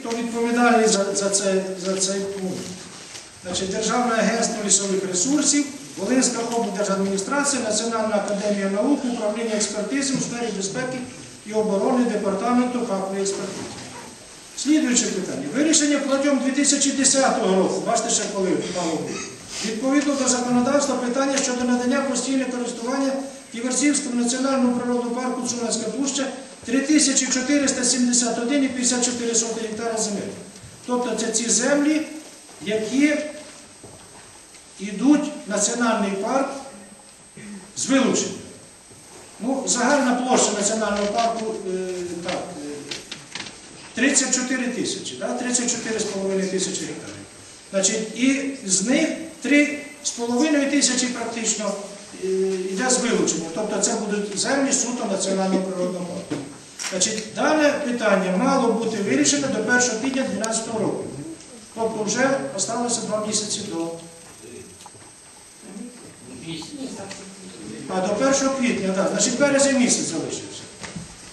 Хто відповідальний за, за, це, за цей пункт? Значить, Державне агентство лісових ресурсів, Волинська облдержадміністрація, Національна академія наук, управління експертизи у сфері безпеки і оборони департаменту фахової експертизи. Слідуюче питання. Вирішення протягом 2010 року, бачите ще коли мало. Відповідно до законодавства питання щодо надання постійного користування Ківерцівському національному природному парку Цунацька пуща 3471,54 гектара земель. Тобто це ці землі, які йдуть в національний парк з вилученням. Ну, загальна площа національного парку е, так, е, 34 тисячі, да? 34,5 тисячі гектарів. Значить, і з них 3,5 тисячі практично е, йде з вилучення. Тобто це будуть землі суто національного природного парку. Значить, дане питання мало бути вирішено до 1 квітня 2012 року. Тобто вже залишилося два місяці до. А до 1 квітня, так, значить березень місяць залишився.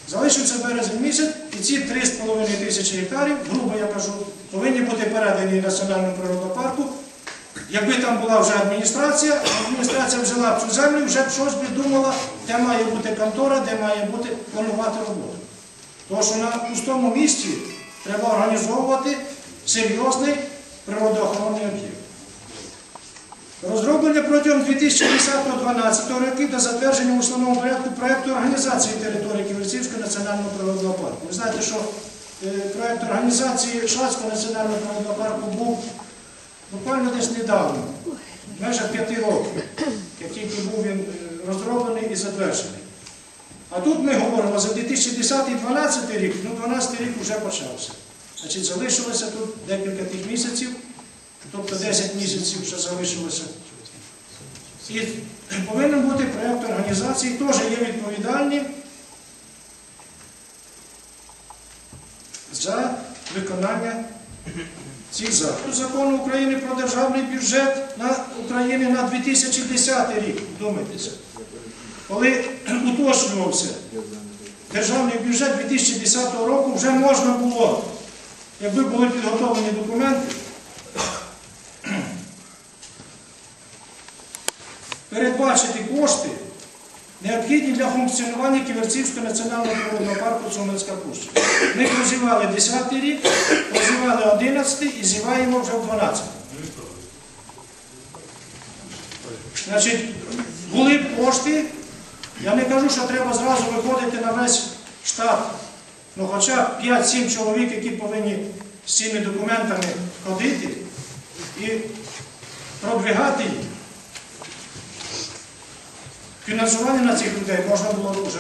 Залишився березень місяць, і ці 3,5 тисячі гектарів, грубо я кажу, повинні бути передані Національному природному парку. Якби там була вже адміністрація, адміністрація взяла б цю землю, вже б щось би думала, де має бути контора, де має бути планувати роботу. Тому що на пустому місці треба організовувати серйозний природоохоронний об'єкт. Розроблення протягом 2010-2012 років до затвердження в основному порядку проєкту організації території Ківерцівського національного природного парку. Ви знаєте, що е, проєкт організації Шацького національного природного парку був буквально десь недавно, в межах п'яти років, як тільки був він е, розроблений і затверджений. А тут ми говоримо за 2010-2012 рік, ну 12 рік вже почався. Значить, залишилося тут декілька тих місяців, тобто 10 місяців ще залишилося. І повинен бути проєкт організації, теж є відповідальні за виконання цих заходів. Закону України про державний бюджет на України на 2010 рік. Думайтеся. Коли уточнювався державний бюджет 2010 року, вже можна було, якби були підготовлені документи, передбачити кошти, необхідні для функціонування Ківерцівського національного природного парку Цуманська Пуща. Ми прозівали 10 рік, прозівали 11 і зіваємо вже в 12. Значить, були кошти, я не кажу, що треба зразу виходити на весь штат, ну хоча б 5-7 чоловік, які повинні з цими документами ходити і продвигати. Фінансування на цих людей можна було вже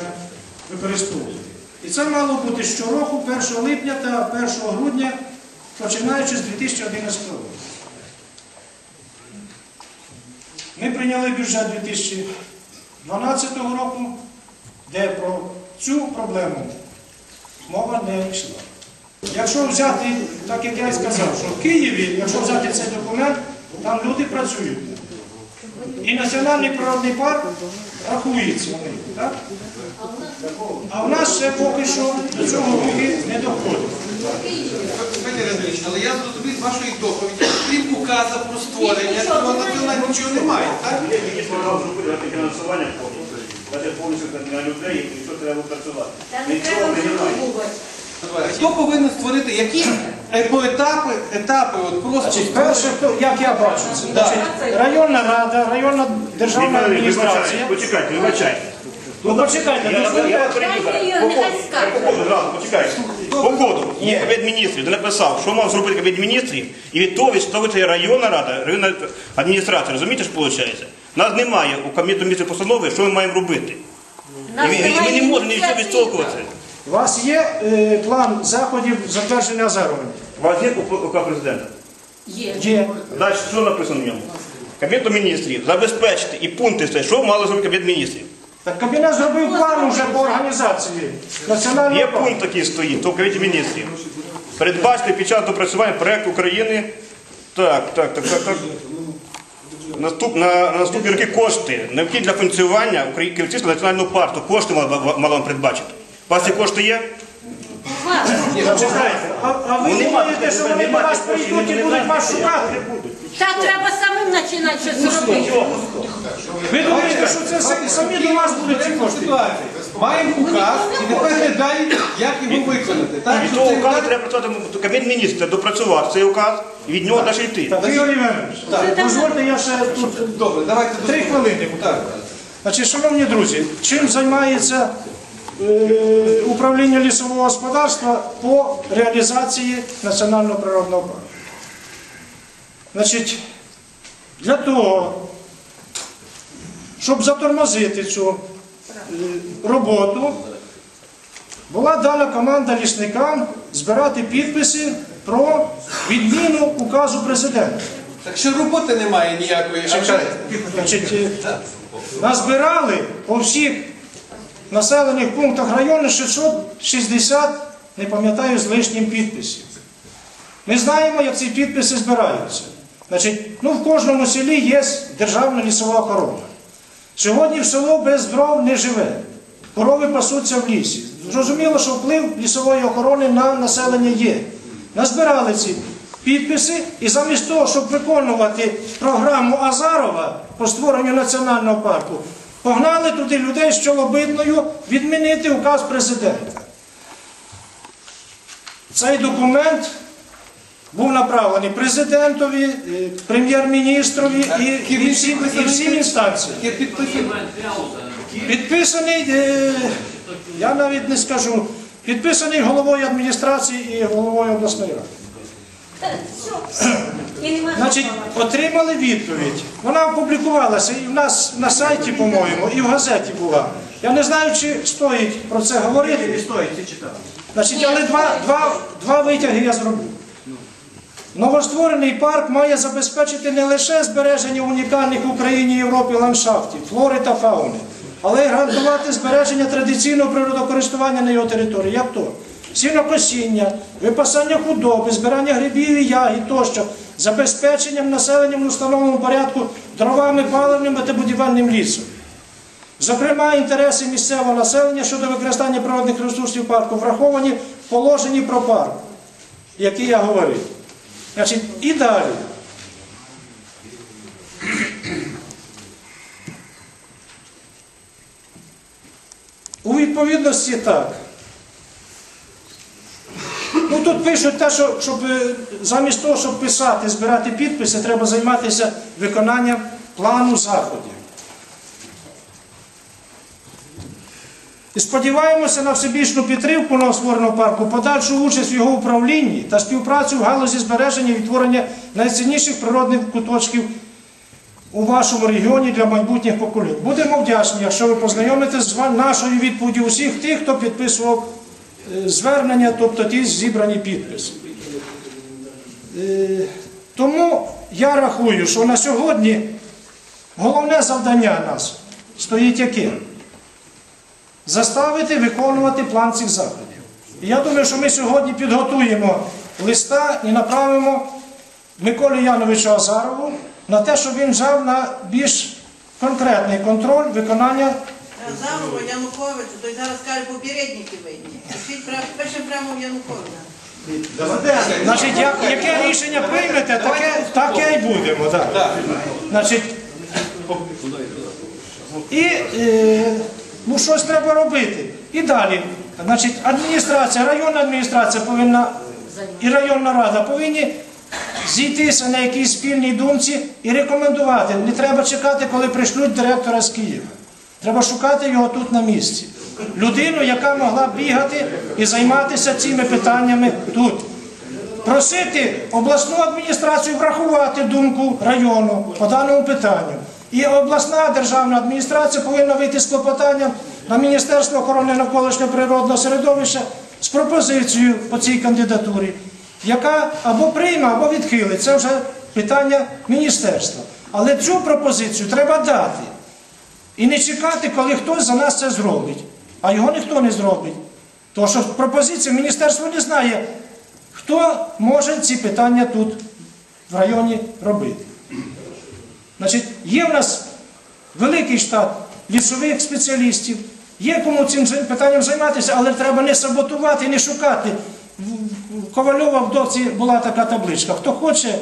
використовувати. І це мало бути щороку, 1 липня та 1 грудня, починаючи з 2011 року. Ми прийняли бюджет 2012 року, де про цю проблему мова не йшла. Якщо взяти, так як я і сказав, що в Києві, якщо взяти цей документ, там люди працюють. І Національний природний парк рахується так? А в нас ще поки що до цього руки не доходить. Але я зрозумів з вашої доповіді, крім указу про створення, цього національного нічого немає, так? Є якісь програми зробити фінансування повністю. На людей, і що треба працювати. Нічого не немає. Хто повинен створити, які етапи, етапи, от просто Значить, перше, хто- як я бачу, це значить, районна рада, районна державна адміністрація. почекайте, вибачайте. Ну почекайте, Я, я, дозвольте. я перебіг зараз. По ходу, по ходу, зразу, почекайте. По ходу, є кабінет міністрів, де написав, що мав зробити кабінет міністрів, і від того відставиться районна рада, районна адміністрація. Розумієте, що виходить? Нас немає у кабінету міністрів постанови, що ми маємо робити. І Нас ми, і ми не можемо нічого ініціативи. У вас є е, план заходів затвердження Азарова? У вас є УК президента? Є. Є. Далі що написано в ньому? Кабінету міністрів забезпечити і пункти що мало зробити кабінет міністрів. Так кабінет зробив план уже по організації національного Є пункт такий стоїть, то в кабінеті міністрів. Передбачити під час допрацювання проєкту України. Так, так, так, так, так. Наступ, на, на наступні роки кошти необхідні для функціонування Українського національного парку. Кошти мало, мало вам передбачити. У вас ці кошти є? Чекайте, а, а ви думаєте, що вони до вас прийдуть і будуть вас шукати? Та треба самим починати щось робити. Ви думаєте, що це самі- самі до вас будуть ці кошти? Маємо указ і тепер далі, як його виконати. Так, що того цей указу треба працювати Кабінет міністрів допрацював цей указ і від нього далі йти. Так, Ігор Іванович, дозвольте я ще тут Добре, давайте три хвилини. Так. Значить, шановні друзі, чим займається е, управління лісового господарства по реалізації національного природного парку? Значить, для того, щоб затормозити цю е, роботу, була дана команда лісникам збирати підписи про відміну указу президента. Так що роботи немає ніякої. Значить, е, назбирали по всіх населених пунктах району 660, не пам'ятаю, з лишнім підписів. Ми знаємо, як ці підписи збираються. Значить, ну, в кожному селі є державна лісова охорона. Сьогодні в село без дров не живе. Корови пасуться в лісі. Зрозуміло, що вплив лісової охорони на населення є. Назбирали ці підписи і замість того, щоб виконувати програму Азарова по створенню національного парку, погнали туди людей з чолобитною відмінити указ президента. Цей документ був направлений президентові, е, прем'єр-міністрові і, і, всім, і всім інстанціям. Підписаний, е, я навіть не скажу, підписаний головою адміністрації і головою обласної ради. Значить, отримали відповідь. Вона опублікувалася і в нас на сайті, по-моєму, і в газеті була. Я не знаю, чи стоїть про це говорити. Не стоїть, ти читав. Значить, але два, два, два витяги я зроблю. Новостворений парк має забезпечити не лише збереження унікальних в Україні і Європі ландшафтів, флори та фауни, але й гарантувати збереження традиційного природокористування на його території. Як то? Сінокосіння, випасання худоби, збирання грибів і ягід тощо, забезпеченням населенням в установленому порядку дровами, паливним та будівельним лісом. Зокрема, інтереси місцевого населення щодо використання природних ресурсів парку враховані в положенні про парк, які я говорив. Значить, і далі. У відповідності так. Ну тут пишуть те, що щоб е, замість того, щоб писати, збирати підписи, треба займатися виконанням плану заходів. І сподіваємося на всебічну підтримку новоствореного парку, подальшу участь в його управлінні та співпрацю в галузі збереження і відтворення найцінніших природних куточків у вашому регіоні для майбутніх поколінь. Будемо вдячні, якщо ви познайомитесь з нашою відповіддю усіх тих, хто підписував е, звернення, тобто ті зібрані підписи. Е, Тому я рахую, що на сьогодні головне завдання нас стоїть яке? Заставити виконувати план цих заходів. І я думаю, що ми сьогодні підготуємо листа і направимо Миколі Яновичу Азарову на те, щоб він взяв на більш конкретний контроль виконання. Азарова, Януковичу, то й зараз каже, попередники винні. Пишіть прямо, пише прямо в Януковича. Значить, як, яке рішення приймете, таке, таке і будемо. Так. Значить, і е, ну, щось треба робити. І далі. Значить, адміністрація, районна адміністрація повинна і районна рада повинні зійтися на якійсь спільній думці і рекомендувати. Не треба чекати, коли прийшлють директора з Києва. Треба шукати його тут на місці. Людину, яка могла бігати і займатися цими питаннями тут. Просити обласну адміністрацію врахувати думку району по даному питанню. І обласна державна адміністрація повинна вийти з клопотанням на Міністерство охорони навколишнього природного середовища з пропозицією по цій кандидатурі, яка або прийме, або відхилить. Це вже питання міністерства. Але цю пропозицію треба дати. І не чекати, коли хтось за нас це зробить. А його ніхто не зробить. Тому що пропозиція міністерство не знає, хто може ці питання тут в районі робити. Значить, є в нас великий штат лісових спеціалістів, Є кому цим питанням займатися, але треба не саботувати, не шукати. В- Ковальова в доці була така табличка. Хто хоче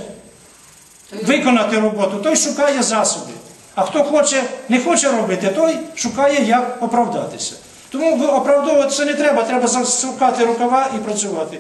виконати роботу, той шукає засоби. А хто хоче, не хоче робити, той шукає, як оправдатися. Тому оправдовуватися не треба, треба засукати рукава і працювати.